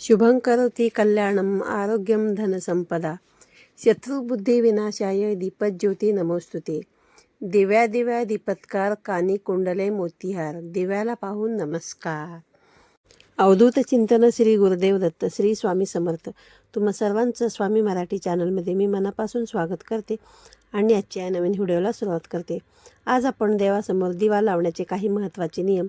शुभं करोति कल्याणम् आरोग्यं धनसंपदा शत्रुबुद्धिविनाशाय दीपज्योती नमोस्तुते दिव्या दिव्या दीपत्कार कानी कुंडले मोतीहार। दिव्याला पाहून नमस्कार। अवधूत चिंतन श्री गुरुदेव दत्त श्री स्वामी समर्थ। तुम्हा सर्वांचं स्वामी मराठी चॅनलमध्ये मी मनापासून स्वागत करते आणि आजच्या नवीन व्हिडिओला सुरुवात करते. आज आपण देवासमोर दिवा लावण्याचे काही महत्त्वाचे नियम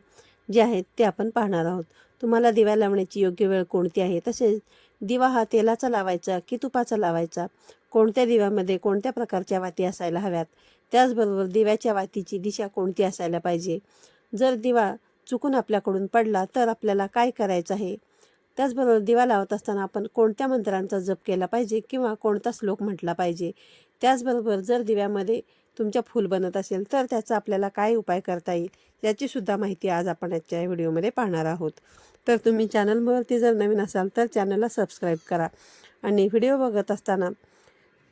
जे आहेत ते आपण पाहणार आहोत. तुम्हाला दिवा लावण्याची योग्य वेळ कोणती आहे? तसेच दिवा हा तेलाचा लावायचा की तुपाचा लावायचा? कोणत्या दिव्यामध्ये कोणत्या प्रकारच्या वाती असायला हव्यात? त्याचबरोबर दिव्याच्या वातीची दिशा कोणती असायला पाहिजे? जर दिवा चुकून आपल्याकडून पडला तर आपल्याला काय करायचं आहे? त्याचबरोबर दिवा लावत असताना आपण कोणत्या मंत्रांचा जप केला पाहिजे किंवा कोणता श्लोक म्हटला पाहिजे? त्याचबरोबर जर दिव्यामध्ये तुमच्या फूल बनत असेल तर त्याचा आपल्याला काय उपाय करता येईल याचीसुद्धा माहिती आज आपण आजच्या व्हिडिओमध्ये पाहणार आहोत. तर तुम्ही चॅनलवरती जर नवीन असाल तर चॅनलला सबस्क्राईब करा आणि व्हिडिओ बघत असताना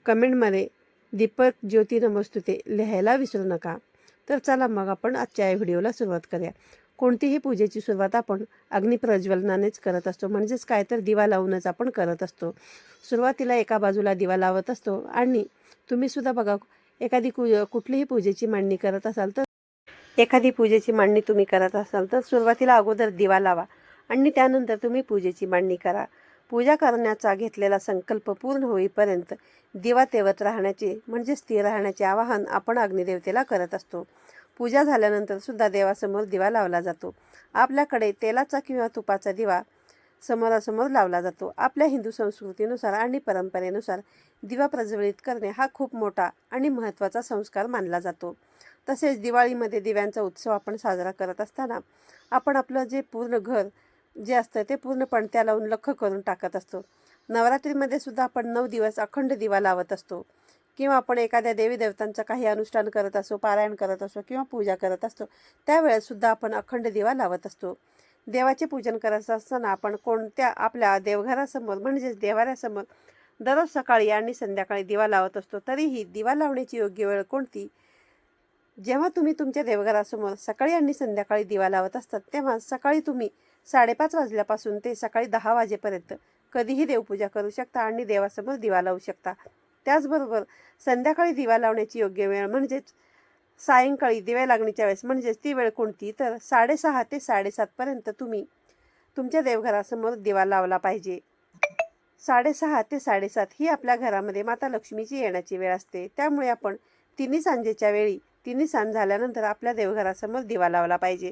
कमेंटमध्ये दीपक ज्योती नमस्तुते लिहायला विसरू नका. तर चला मग आपण आजच्या या व्हिडिओला सुरुवात करूया. कोणतीही पूजेची सुरुवात आपण अग्निप्रज्वलनानेच करत असतो म्हणजेच काय तर दिवा लावूनच आपण करत असतो. सुरुवातीला एका बाजूला दिवा लावत असतो आणि तुम्ही सुद्धा बघा एखादी कु कुठलीही पूजेची मांडणी करत असाल तर एखादी पूजेची मांडणी तुम्ही करत असाल तर सुरुवातीला अगोदर दिवा लावा आणि त्यानंतर तुम्ही पूजेची मांडणी करा. पूजा करण्याचा घेतलेला संकल्प पूर्ण होईपर्यंत दिवा तेवत राहण्याचे म्हणजे स्थिर राहण्याचे आवाहन आपण अग्निदेवतेला करत असतो. पूजा झाल्यानंतर सुद्धा देवासमोर दिवा लावला जातो. आपल्याकडे तेलाचा किंवा तुपाचा दिवा समोरासमोर लावला जातो. आपल्या हिंदू संस्कृतीनुसार आणि परंपरेनुसार दिवा प्रज्वलित करणे हा खूप मोठा आणि महत्त्वाचा संस्कार मानला जातो. तसेच दिवाळीमध्ये दिव्यांचा उत्सव आपण साजरा करत असताना आपण आपलं जे पूर्ण घर जे असतं ते पूर्ण पणत्या लावून लख करून टाकत असतो. नवरात्रीमध्ये सुद्धा आपण नऊ दिवस अखंड दिवा लावत असतो. किंवा आपण एखाद्या देवी देवतांचं काही अनुष्ठान करत असो पारायण करत असो किंवा पूजा करत असतो त्यावेळेस सुद्धा आपण अखंड दिवा लावत असतो. देवाचे पूजन करत असताना आपण कोणत्या आपल्या देवघरासमोर म्हणजेच देवाऱ्यासमोर दररोज सकाळी आणि संध्याकाळी दिवा लावत असतो तरीही दिवा लावण्याची योग्य वेळ कोणती? जेव्हा तुम्ही तुमच्या देवघरासमोर सकाळी आणि संध्याकाळी दिवा लावत असतात तेव्हा सकाळी तुम्ही साडेपाच वाजल्यापासून ते सकाळी दहा वाजेपर्यंत कधीही देवपूजा करू शकता आणि देवासमोर दिवा लावू शकता. त्याचबरोबर संध्याकाळी दिवा लावण्याची योग्य वेळ म्हणजेच सायंकाळी दिव्या लागणीच्या वेळेस म्हणजेच ती वेळ कोणती? तर साडेसहा ते साडेसातपर्यंत तुम्ही तुमच्या देवघरासमोर दिवा लावला पाहिजे. साडेसहा ते साडेसात ही आपल्या घरामध्ये माता लक्ष्मीची येण्याची वेळ असते. त्यामुळे आपण तिन्ही सांजेच्या वेळी तिन्ही सांज झाल्यानंतर आपल्या देवघरासमोर दिवा लावला पाहिजे.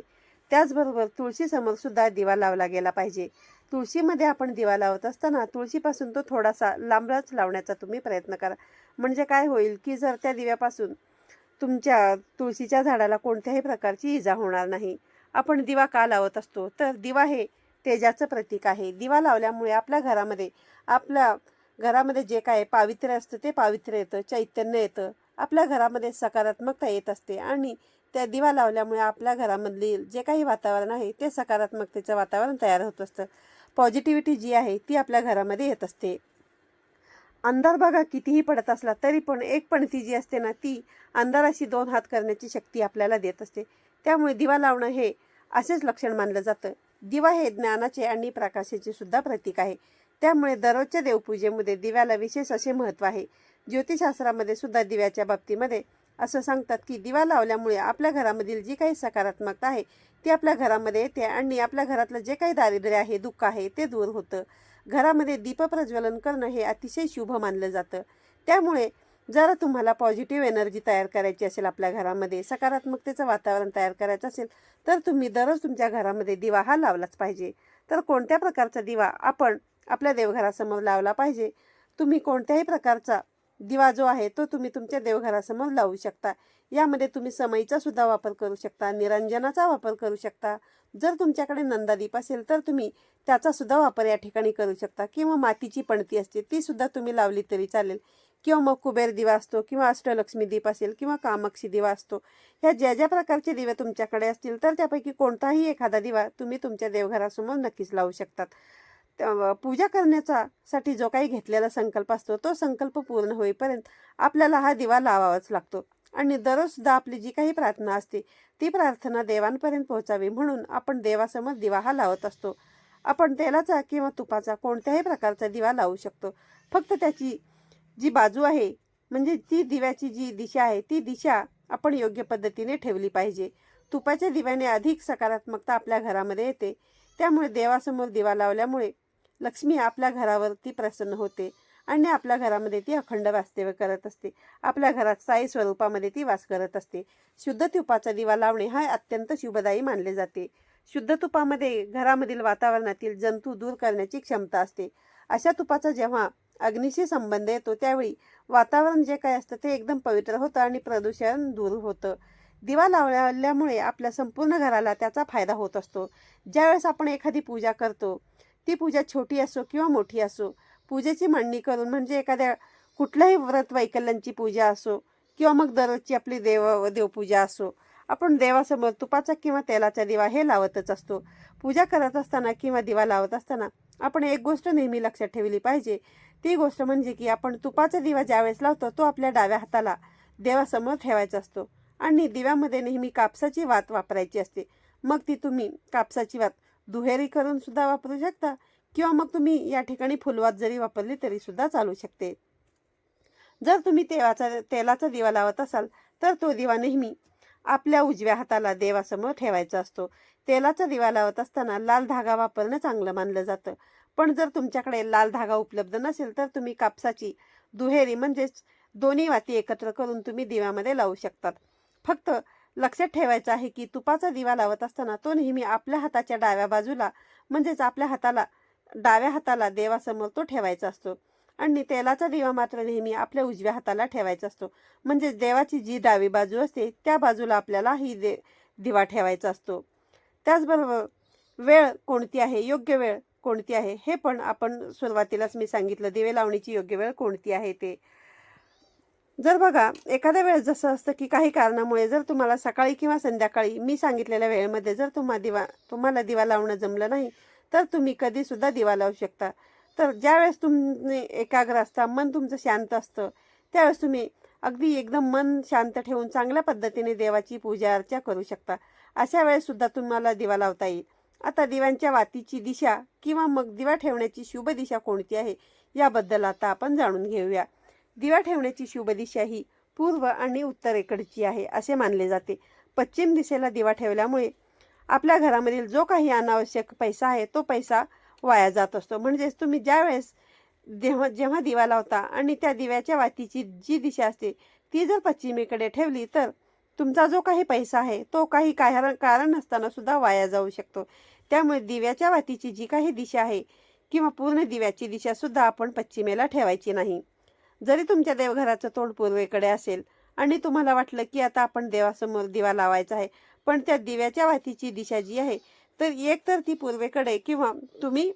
त्याचबरोबर तुळशीसमोर सुद्धा दिवा लावला गेला पाहिजे. तुळशीमध्ये आपण दिवा लावत असताना तुळशीपासून तो थोडासा लांबलाच लावण्याचा तुम्ही प्रयत्न करा. म्हणजे काय होईल की जर त्या दिव्यापासून तुमच्या तुळशीच्या झाडाला कोणत्याही प्रकारची इजा होणार नाही. आपण दिवा का लावत असतो? तर दिवा हे तेजाचं प्रतीक आहे. दिवा लावल्यामुळे आपल्या घरामध्ये आपल्या घरामध्ये जे काय पावित्र्य असतं ते पावित्र्य येतं चैतन्य येतं. आपल्या घरामध्ये सकारात्मकता येत असते आणि त्या दिवा लावल्यामुळे आपल्या घरामधील जे काही वातावरण आहे ते सकारात्मकतेचं वातावरण तयार होत असतं. पॉझिटिव्हिटी जी आहे ती आपल्या घरामध्ये येत असते. अंधार बघा कितीही पडत असला तरी पण एक पणती जी असते ना ती अंधाराशी दोन हात करण्याची शक्ती आपल्याला देत असते. त्यामुळे दिवा लावणं हे असेच लक्षण मानलं जातं. दिवा हे ज्ञानाचे आणि प्रकाशाचे सुद्धा प्रतीक आहे. त्यामुळे दररोजच्या देवपूजेमध्ये दिव्याला विशेष असे महत्त्व आहे. ज्योतिषशास्त्रामध्ये सुद्धा दिव्याच्या बाबतीमध्ये असं सांगतात की दिवा लावल्यामुळे आपल्या घरामधील जी काही सकारात्मकता आहे ती आपल्या घरामध्ये येते आणि आपल्या घरातलं जे काही दारिद्र्य आहे दुःख आहे ते दूर होतं. घरामध्ये दीप प्रज्वलन करणं हे अतिशय शुभ मानलं जातं. त्यामुळे जर तुम्हाला पॉझिटिव्ह एनर्जी तयार करायची असेल आपल्या घरामध्ये सकारात्मकतेचं वातावरण तयार करायचं असेल तर तुम्ही दररोज तुमच्या घरामध्ये दिवा हा लावलाच पाहिजे. तर कोणत्या प्रकारचा दिवा आपण आपल्या देवघरासमोर लावला पाहिजे? तुम्ही कोणत्याही प्रकारचा दिवा जो आहे तो तुम्ही तुमच्या देवघरासमोर लावू शकता. यामध्ये तुम्ही समईचा सुद्धा वापर करू शकता निरंजनाचा वापर करू शकता. जर तुमच्याकडे नंदादीप असेल तर तुम्ही त्याचा सुद्धा वापर या ठिकाणी करू शकता. किंवा मातीची पणती असते ती सुद्धा तुम्ही लावली तरी चालेल. किंवा मग कुबेर दिवा असतो किंवा अष्टलक्ष्मी दीप असेल किंवा कामाक्षी दिवा असतो. ह्या ज्या ज्या प्रकारचे दिवे तुमच्याकडे असतील तर त्यापैकी कोणताही एखादा दिवा तुम्ही तुमच्या देवघरासमोर नक्कीच लावू शकतात. पूजा करण्याचा साठी जो काही घेतलेला संकल्प असतो तो संकल्प पूर्ण होईपर्यंत आपल्याला हा दिवा लावावाच लागतो. आणि दररोजसुद्धा आपली जी काही प्रार्थना असते ती प्रार्थना देवांपर्यंत पोहोचावी म्हणून आपण देवासमोर दिवा हा लावत असतो. आपण तेलाचा किंवा तुपाचा कोणत्याही प्रकारचा दिवा लावू शकतो. फक्त त्याची जी बाजू आहे म्हणजे ती दिव्याची जी दिशा आहे ती दिशा आपण योग्य पद्धतीने ठेवली पाहिजे. तुपाच्या दिव्याने अधिक सकारात्मकता आपल्या घरामध्ये येते. त्यामुळे देवासमोर दिवा लावल्यामुळे लक्ष्मी आपल्या घरावरती प्रसन्न होते. आणि आपल्या घरामध्ये ती अखंड वास्तव्य करत असते. आपल्या घरात साई स्वरूपामध्ये ती वास करत असते. शुद्ध तुपाचा दिवा लावणे हा अत्यंत शुभदायी मानले जाते. शुद्ध तुपामध्ये घरामधील वातावरणातील जंतू दूर करण्याची क्षमता असते. अशा तुपाचा जेव्हा अग्नीशी संबंध येतो त्यावेळी वातावरण जे काय असतं ते एकदम पवित्र होतं आणि प्रदूषण दूर होतं. दिवा लावल्यामुळे आपल्या संपूर्ण घराला त्याचा फायदा होत असतो. ज्यावेळेस आपण एखादी पूजा करतो ती पूजा छोटी असो किंवा मोठी असो पूजेची मांडणी करून म्हणजे एखाद्या कुठल्याही व्रत वैकल्यांची पूजा असो किंवा मग दररोजची आपली देव देवपूजा असो आपण देवासमोर तुपाचा किंवा तेलाचा दिवा हे लावतच असतो. पूजा करत असताना किंवा दिवा लावत असताना आपण एक गोष्ट नेहमी लक्षात ठेवली पाहिजे. ती गोष्ट म्हणजे की आपण तुपाचा दिवा ज्यावेळेस लावतो तो आपल्या डाव्या हाताला देवासमोर ठेवायचा असतो आणि दिव्यामध्ये नेहमी कापसाची वात वापरायची असते. मग ती तुम्ही कापसाची वात दुहेरी करून सुद्धा वापरू शकता. किंवा मग तुम्ही या ठिकाणी फुलवात जरी वापरली तरी सुद्धा चालू शकते. जर तुम्ही तेवाचा तेलाचा दिवा लावत असाल तर तो दिवा नेहमी आपल्या उजव्या हाताला देवासमोर ठेवायचा असतो. तेलाचा दिवा लावत असताना लाल धागा वापरणं चांगलं मानलं जातं. पण जर तुमच्याकडे लाल धागा उपलब्ध नसेल तर तुम्ही कापसाची दुहेरी म्हणजेच दोन्ही वाती एकत्र करून तुम्ही दिव्यामध्ये लावू शकतात. फक्त लक्षात ठेवायचं आहे की तुपाचा दिवा लावत असताना तो नेहमी आपल्या हाताच्या डाव्या बाजूला म्हणजेच आपल्या हाताला डाव्या हाताला देवासमोर तो ठेवायचा असतो. आणि तेलाचा दिवा मात्र नेहमी आपल्या उजव्या हाताला ठेवायचा असतो. म्हणजे देवाची जी डावी बाजू असते त्या बाजूला आपल्याला ही दे दिवा ठेवायचा असतो. त्याचबरोबर वेळ कोणती आहे? योग्य वेळ कोणती आहे? हे पण आपण सुरुवातीलाच मी सांगितलं दिवे लावणीची योग्य वेळ कोणती आहे ते. जर बघा एखाद्या वेळेस जसं असतं की काही कारणामुळे जर तुम्हाला सकाळी किंवा संध्याकाळी मी सांगितलेल्या वेळेमध्ये जर तुम्हा दिवा तुम्हाला दिवा लावणं जमलं नाही तर तुम्ही कधीसुद्धा दिवा लावू शकता. तर ज्यावेळेस तुम्ही एकाग्र असता मन तुमचं शांत असतं त्यावेळेस तुम्ही अगदी एकदम मन शांत ठेवून चांगल्या पद्धतीने देवाची पूजा अर्चा करू शकता. अशा वेळेससुद्धा तुम्हाला दिवा लावता येईल. आता दिव्यांच्या वातीची दिशा किंवा मग दिवा ठेवण्याची शुभ दिशा कोणती आहे याबद्दल आता आपण जाणून घेऊया. दिवा ठेवण्याची शुभ दिशा ही पूर्व आणि उत्तरेकडची आहे असे मानले जाते. पश्चिम दिशेला दिवा ठेवल्यामुळे आपल्या घरामधील जो काही अनावश्यक पैसा आहे तो पैसा वाया जात असतो. म्हणजेच तुम्ही ज्यावेळेस जेव्हा जेव्हा दिवा लावता आणि त्या दिव्याच्या वातीची जी दिशा असते ती जर पश्चिमेकडे ठेवली तर तुमचा जो काही पैसा आहे तो काही कारण कारण नसताना सुद्धा वाया जाऊ शकतो. त्यामुळे दिव्याच्या वातीची जी काही दिशा आहे किंवा पूर्ण दिव्याची दिशा सुद्धा आपण पश्चिमेला ठेवायची नाही. जरी तुमच्या देवघराचं तोंड पूर्वेकडे असेल आणि तुम्हाला वाटलं की आता आपण देवासमोर दिवा लावायचा आहे पण त्या दिव्याच्या वातीची दिशा जी आहे तर एक तर ती पूर्वेकडे किंवा तुम्ही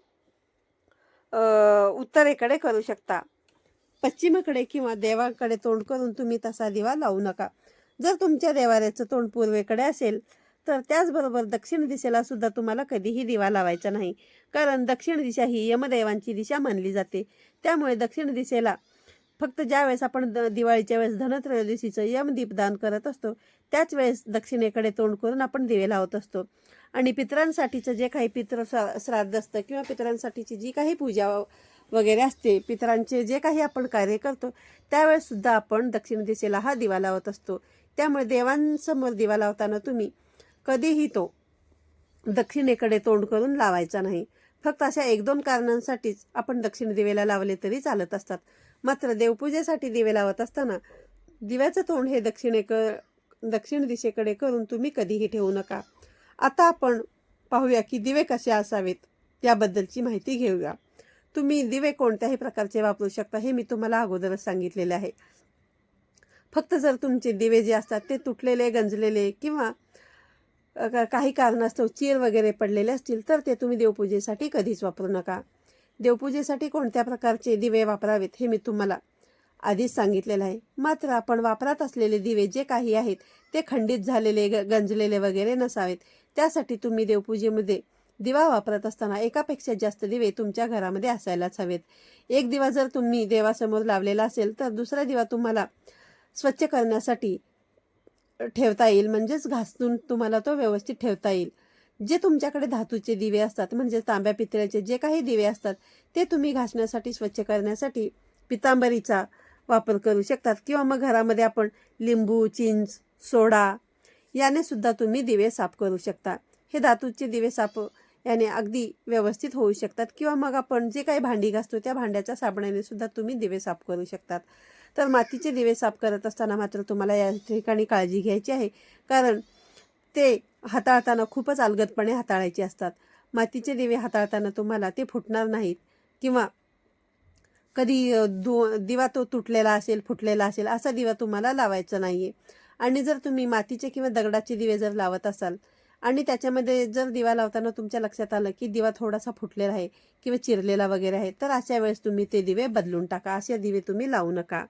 उत्तरेकडे करू शकता. पश्चिमेकडे किंवा देवाकडे तोंड करून तुम्ही तसा दिवा लावू नका. जर तुमच्या देवाऱ्याचं तोंड पूर्वेकडे असेल तर त्याचबरोबर दक्षिण दिशेला सुद्धा तुम्हाला कधीही दिवा लावायचा नाही. कारण दक्षिण दिशा ही यमदेवांची दिशा मानली जाते. त्यामुळे दक्षिण दिशेला फक्त ज्या वेळेस आपण द दिवाळीच्या वेळेस धनत्रयोदशीचं यमदीपदान करत असतो त्याच वेळेस दक्षिणेकडे तोंड करून आपण दिवे लावत असतो. आणि पितरांसाठीचं जे काही पित्र श्राद्ध असतं किंवा पितरांसाठीची जी काही पूजा वगैरे असते पितरांचे जे काही आपण कार्य करतो त्यावेळेससुद्धा आपण दक्षिण दिशेला हा दिवा लावत असतो. त्यामुळे देवांसमोर दिवा लावताना तुम्ही कधीही तो दक्षिणेकडे तोंड करून लावायचा नाही. फक्त अशा एक दोन कारणांसाठीच आपण दक्षिण दिवेला लावले तरी चालत असतात. मात्र देवपूजेसाठी दिवे लावत असताना दिव्याचं तोंड हे दक्षिणेक दक्षिण दिशेकडे करून तुम्ही कधीही ठेवू नका. आता आपण पाहूया की दिवे कसे असावेत याबद्दलची माहिती घेऊया. तुम्ही दिवे कोणत्याही प्रकारचे वापरू शकता हे मी तुम्हाला अगोदरच सांगितलेले आहे. फक्त जर तुमचे दिवे जे असतात ते तुटलेले गंजलेले किंवा काही कारणास्तव चीर वगैरे पडलेले असतील तर ते तुम्ही देवपूजेसाठी कधीच वापरू नका. देवपूजेसाठी कोणत्या प्रकारचे दिवे वापरावेत हे मी तुम्हाला आधीच सांगितलेलं आहे. मात्र आपण वापरात असलेले दिवे जे काही आहेत ते खंडित झालेले ग गंजलेले वगैरे नसावेत. त्यासाठी तुम्ही देवपूजेमध्ये दिवा वापरत असताना एकापेक्षा जास्त दिवे तुमच्या घरामध्ये असायलाच हवेत. एक दिवा जर तुम्ही देवासमोर लावलेला असेल तर दुसरा दिवा तुम्हाला स्वच्छ करण्यासाठी ठेवता येईल. म्हणजेच घासून तुम्हाला तो व्यवस्थित ठेवता येईल. जे तुमच्याकडे धातूचे दिवे असतात म्हणजे तांब्या पितळ्याचे जे काही दिवे असतात ते तुम्ही घासण्यासाठी स्वच्छ करण्यासाठी पितांबरीचा वापर करू शकतात. किंवा मग घरामध्ये आपण लिंबू चिंच सोडा याने सुद्धा तुम्ही दिवे साफ करू शकता. हे धातूचे दिवे साफ याने अगदी व्यवस्थित होऊ शकतात. किंवा मग आपण जे काही भांडी घासतो त्या भांड्याच्या साबणाने सुद्धा तुम्ही दिवे साफ करू शकतात. तर मातीचे दिवे साफ करत असताना मात्र तुम्हाला या ठिकाणी काळजी घ्यायची आहे. कारण ते हाताळताना खूपच अलगदपणे हाताळायचे असतात. मातीचे दिवे हाताळताना तुम्हाला ते फुटणार नाहीत. किंवा कधी दु दो दिवा तो तुटलेला असेल फुटलेला असेल असा दिवा तुम्हाला लावायचा नाही आहे आणि जर तुम्ही मातीचे किंवा दगडाचे दिवे जर लावत असाल आणि त्याच्यामध्ये जर दिवा लावताना तुमच्या लक्षात आलं की दिवा थोडासा फुटलेला आहे किंवा चिरलेला वगैरे आहे तर अशा वेळेस तुम्ही ते दिवे बदलून टाका. असे दिवे तुम्ही लावू नका.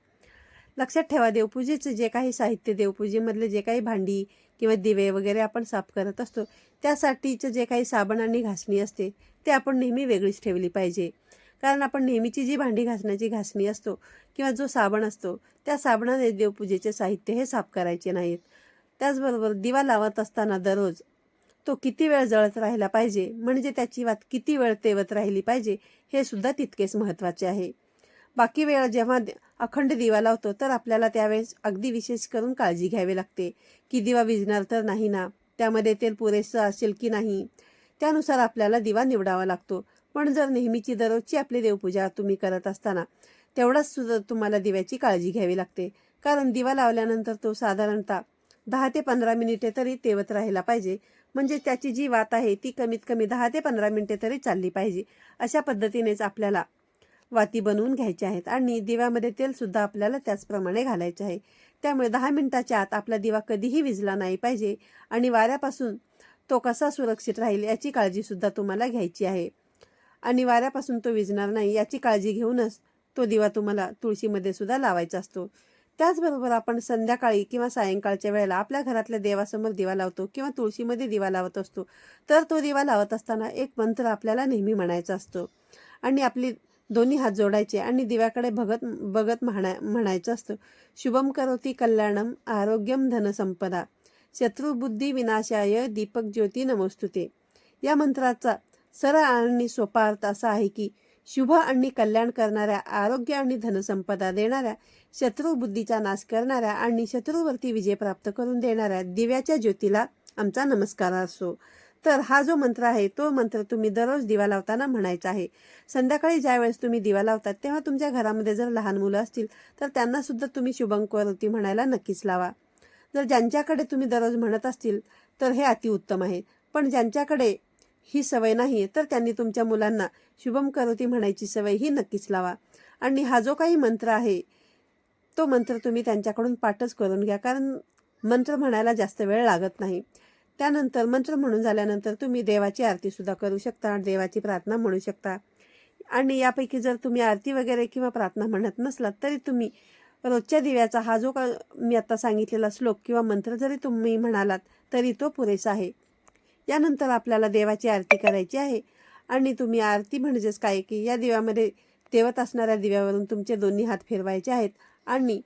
लक्षात ठेवा देवपूजेचं जे काही साहित्य देवपूजेमधले जे काही भांडी किंवा दिवे वगैरे आपण साफ करत असतो. त्यासाठीचं जे काही साबण आणि घासणी असते ते आपण नेहमी वेगळीच ठेवली पाहिजे. कारण आपण नेहमीची जी भांडी घासण्याची घासणी असतो किंवा जो साबण असतो त्या साबणाने देवपूजेचे साहित्य हे साफ करायचे नाहीत. त्याचबरोबर दिवा लावत असताना दररोज तो किती वेळ जळत राहिला पाहिजे म्हणजे त्याची वात किती वेळ तेवत राहिली पाहिजे हे सुद्धा तितकेच महत्त्वाचे आहे. बाकी वेळ जेव्हा अखंड दिवा लावतो तर आपल्याला त्यावेळेस अगदी विशेष करून काळजी घ्यावी लागते. की दिवा विजणार तर नाही ना? त्यामध्ये तेल पुरेसं असेल की नाही? त्यानुसार आपल्याला दिवा निवडावा लागतो. पण जर नेहमीची दररोजची आपली देवपूजा तुम्ही करत असताना तेवढाच सुद्धा तुम्हाला दिव्याची काळजी घ्यावी लागते. कारण दिवा लावल्यानंतर तो साधारणतः दहा ते पंधरा मिनिटे तरी तेवत राहिला पाहिजे. म्हणजे त्याची जी वात आहे ती कमीत कमी दहा ते पंधरा मिनिटे तरी चालली पाहिजे. अशा पद्धतीनेच आपल्याला वाती बनवून घ्यायच्या आहेत. आणि दिव्यामध्ये तेलसुद्धा आपल्याला त्याचप्रमाणे घालायचे आहे. त्यामुळे दहा मिनिटाच्या आत आपला दिवा कधीही विजला नाही पाहिजे. आणि वाऱ्यापासून तो कसा सुरक्षित राहील याची काळजीसुद्धा तुम्हाला घ्यायची आहे. आणि वाऱ्यापासून तो विजणार नाही याची काळजी घेऊनच तो दिवा तुम्हाला तुळशीमध्ये सुद्धा लावायचा असतो. त्याचबरोबर आपण संध्याकाळी किंवा सायंकाळच्या वेळेला आपल्या घरातल्या देवासमोर दिवा लावतो किंवा तुळशीमध्ये दिवा लावत असतो. तर तो दिवा लावत असताना एक मंत्र आपल्याला नेहमी म्हणायचा असतो. आणि आपली दोन्ही हात जोडायचे आणि दिव्याकडे भगत बघत म्हणा म्हणायचं असतं. शुभम करोती कल्याणम आरोग्यम धनसंपदा शत्रुबुद्धी विनाशाय दीपक ज्योती नमोस्तुते. या मंत्राचा सरळ आणि सोपा अर्थ असा आहे की शुभ आणि कल्याण करणाऱ्या आरोग्य आणि धनसंपदा देणाऱ्या शत्रुबुद्धीचा नाश करणाऱ्या आणि शत्रूवरती विजय प्राप्त करून देणाऱ्या दिव्याच्या ज्योतीला आमचा नमस्कार असो. तर हा जो मंत्र आहे तो मंत्र तुम्ही दररोज दिवा लावताना म्हणायचा आहे. संध्याकाळी ज्या वेळेस तुम्ही दिवा लावतात तेव्हा तुमच्या घरामध्ये जर लहान मुलं असतील तर त्यांना सुद्धा तुम्ही शुभंकरोती म्हणायला नक्कीच लावा. जर ज्यांच्याकडे तुम्ही दररोज म्हणत असतील तर हे अतिउत्तम आहे. पण ज्यांच्याकडे ही सवय नाही तर त्यांनी तुमच्या मुलांना शुभम करोती म्हणायची सवय ही नक्कीच लावा. आणि हा जो काही मंत्र आहे तो मंत्र तुम्ही त्यांच्याकडून पाठच करून घ्या कारण मंत्र म्हणायला जास्त वेळ लागत नाही. त्यानंतर मंत्र म्हणून झाल्यानंतर तुम्ही देवाची आरतीसुद्धा करू शकता देवाची प्रार्थना म्हणू शकता. आणि यापैकी जर तुम्ही आरती वगैरे किंवा प्रार्थना म्हणत नसलात तरी तुम्ही रोजच्या दिव्याचा हा जो का मी आता सांगितलेला श्लोक किंवा मंत्र जरी तुम्ही म्हणालात तरी तो पुरेसा आहे. यानंतर आपल्याला देवाची आरती करायची आहे. आणि तुम्ही आरती म्हणजेच काय की या दिव्यामध्ये तेवत असणाऱ्या दिव्यावरून तुमचे दोन्ही हात फिरवायचे आहेत आणि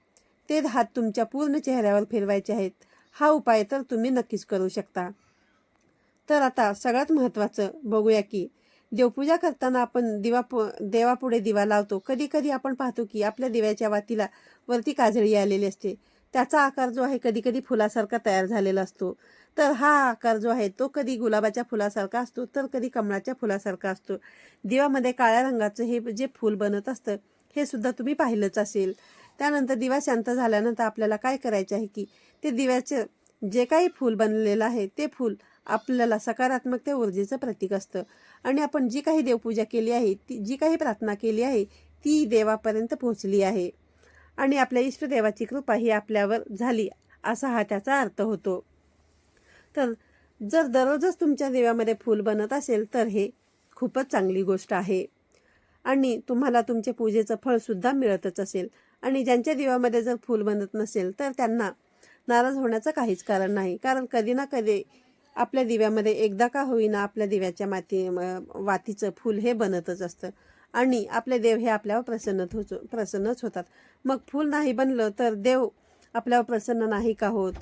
ते हात तुमच्या पूर्ण चेहऱ्यावर फिरवायचे आहेत. हा उपाय तर तुम्ही नक्कीच करू शकता. तर आता सगळ्यात महत्त्वाचं बघूया की देवपूजा करताना आपण दिवा पु देवापुढे दिवा लावतो. कधी कधी आपण पाहतो की आपल्या दिव्याच्या वातीला वरती काजळी आलेली असते. त्याचा आकार जो आहे कधी कधी फुलासारखा तयार झालेला असतो. तर हा आकार जो आहे तो कधी गुलाबाच्या फुलासारखा असतो तर कधी कमळाच्या फुलासारखा असतो. दिव्यामध्ये काळ्या रंगाचं हे जे फूल बनत असतं हे सुद्धा तुम्ही पाहिलंच असेल. त्यानंतर दिवा शांत झाल्यानंतर आपल्याला काय करायचे आहे की ते दिव्याचे जे काही फूल बनलेलं आहे ते फूल आपल्याला सकारात्मक त्या ऊर्जेचं प्रतीक असतं. आणि आपण जी काही देवपूजा केली आहे ती जी काही प्रार्थना केली आहे ती देवापर्यंत पोहोचली आहे. आणि आपल्या इष्टदेवाची कृपा ही आपल्यावर झाली असा हा त्याचा अर्थ होतो. तर जर दररोजच तुमच्या देवामध्ये फूल बनत असेल तर हे खूपच चांगली गोष्ट आहे. आणि तुम्हाला तुमचे पूजेचं फळसुद्धा मिळतच असेल. आणि ज्यांच्या देवामध्ये जर फूल बनत नसेल तर त्यांना नाराज होण्याचं काहीच कारण नाही. कारण कधी ना कधी आपल्या दिव्यामध्ये एकदा का होईना आपल्या दिव्याच्या माती वातीचं फूल हे बनतच असतं. आणि आपले देव हे आपल्यावर प्रसन्न होतो प्रसन्नच होतात. मग फूल नाही बनलं तर देव आपल्यावर प्रसन्न नाही का होत?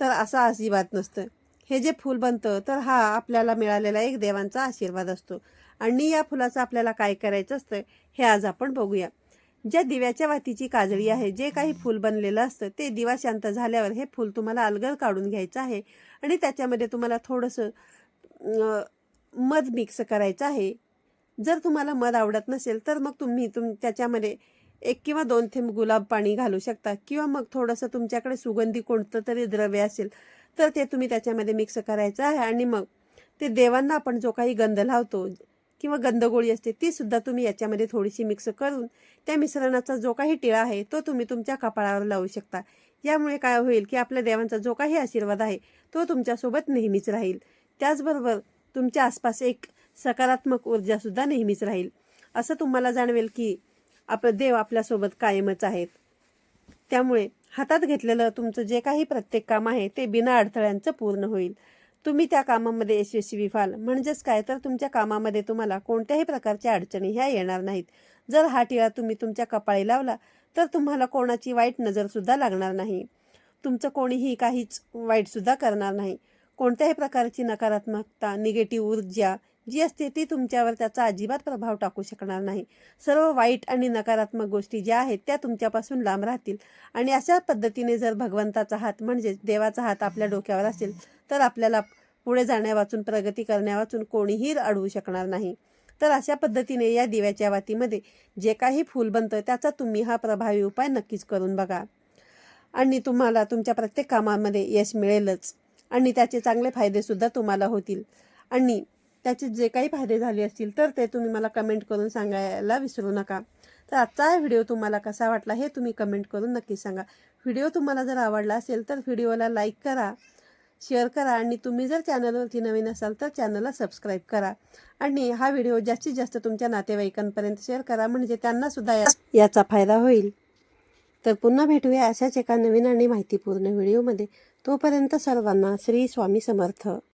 तर असं अजिबात नसतं. हे जे फूल बनतं तर हा आपल्याला मिळालेला एक देवांचा आशीर्वाद असतो. आणि या फुलाचं आपल्याला काय करायचं असतं हे आज आपण बघूया. ज्या दिव्याच्या वातीची काजळी आहे जे काही फूल बनलेलं असतं ते दिवा शांत झाल्यावर हे फूल तुम्हाला अलगद काढून घ्यायचं आहे. आणि त्याच्यामध्ये तुम्हाला थोडंसं मध मिक्स करायचं आहे. जर तुम्हाला मध आवडत नसेल तर मग तुम्ही तुम त्याच्यामध्ये एक किंवा दोन थेंब गुलाब पाणी घालू शकता. किंवा मग थोडंसं तुमच्याकडे सुगंधी कोणतं तरी द्रव्य असेल तर ते तुम्ही त्याच्यामध्ये मिक्स करायचं आहे. आणि मग ते देवांना आपण जो काही गंध लावतो किंवा गंधगोळी असते ती सुद्धा तुम्ही याच्यामध्ये थोडीशी मिक्स करून त्या मिश्रणाचा जो काही टिळा आहे तो तुम्ही तुमच्या कपाळावर लावू शकता. यामुळे काय होईल की आपल्या देवांचा जो काही आशीर्वाद आहे तो तुमच्यासोबत नेहमीच राहील. त्याचबरोबर तुमच्या आसपास एक सकारात्मक ऊर्जासुद्धा नेहमीच राहील. असं तुम्हाला जाणवेल की आपलं देव आपल्यासोबत कायमच आहेत. त्यामुळे हातात घेतलेलं तुमचं जे काही प्रत्येक काम आहे ते बिना अडथळ्यांचं पूर्ण होईल. तुम्ही त्या कामामध्ये यशस्वी व्हाल. म्हणजेच काय? तर तुमच्या कामामध्ये तुम्हाला कोणत्याही प्रकारच्या अडचणी ह्या येणार नाहीत. जर हा टिळा तुम्ही तुमच्या कपाळी लावला तर तुम्हाला कोणाची वाईट नजरसुद्धा लागणार नाही. तुमचं कोणीही काहीच वाईटसुद्धा करणार नाही. कोणत्याही प्रकारची नकारात्मकता निगेटिव्ह ऊर्जा जी असते ती तुमच्यावर त्याचा अजिबात प्रभाव टाकू शकणार नाही. सर्व वाईट आणि नकारात्मक गोष्टी ज्या आहेत त्या तुमच्यापासून लांब राहतील. आणि अशा पद्धतीने जर भगवंताचा हात म्हणजेच देवाचा हात आपल्या डोक्यावर असेल तर आपल्याला पुढे जाण्यावाचून प्रगती करण्यावाचून कोणीही अडवू शकणार नाही. तर अशा पद्धतीने या दिव्याच्या वातीमध्ये जे काही फूल बनतं त्याचा तुम्ही हा प्रभावी उपाय नक्कीच करून बघा. आणि तुम्हाला तुमच्या प्रत्येक कामामध्ये यश मिळेलच. आणि त्याचे चांगले फायदेसुद्धा तुम्हाला होतील. आणि त्याचे जे काही फायदे झाले असतील तर ते तुम्ही मला कमेंट करून सांगायला विसरू नका. तर आजचा हा व्हिडिओ तुम्हाला कसा वाटला हे तुम्ही कमेंट करून नक्की सांगा. व्हिडिओ तुम्हाला जर आवडला असेल तर व्हिडिओला लाईक करा. शेअर करा आणि तुम्ही जर चॅनलवरती नवीन असाल तर चॅनलला सबस्क्राईब करा. आणि हा व्हिडिओ जास्तीत जास्त तुमच्या नातेवाईकांपर्यंत शेअर करा म्हणजे त्यांना सुद्धा या- याचा फायदा होईल. तर पुन्हा भेटूया अशाच एका नवीन आणि माहितीपूर्ण व्हिडिओमध्ये. तोपर्यंत सर्वांना श्री स्वामी समर्थ.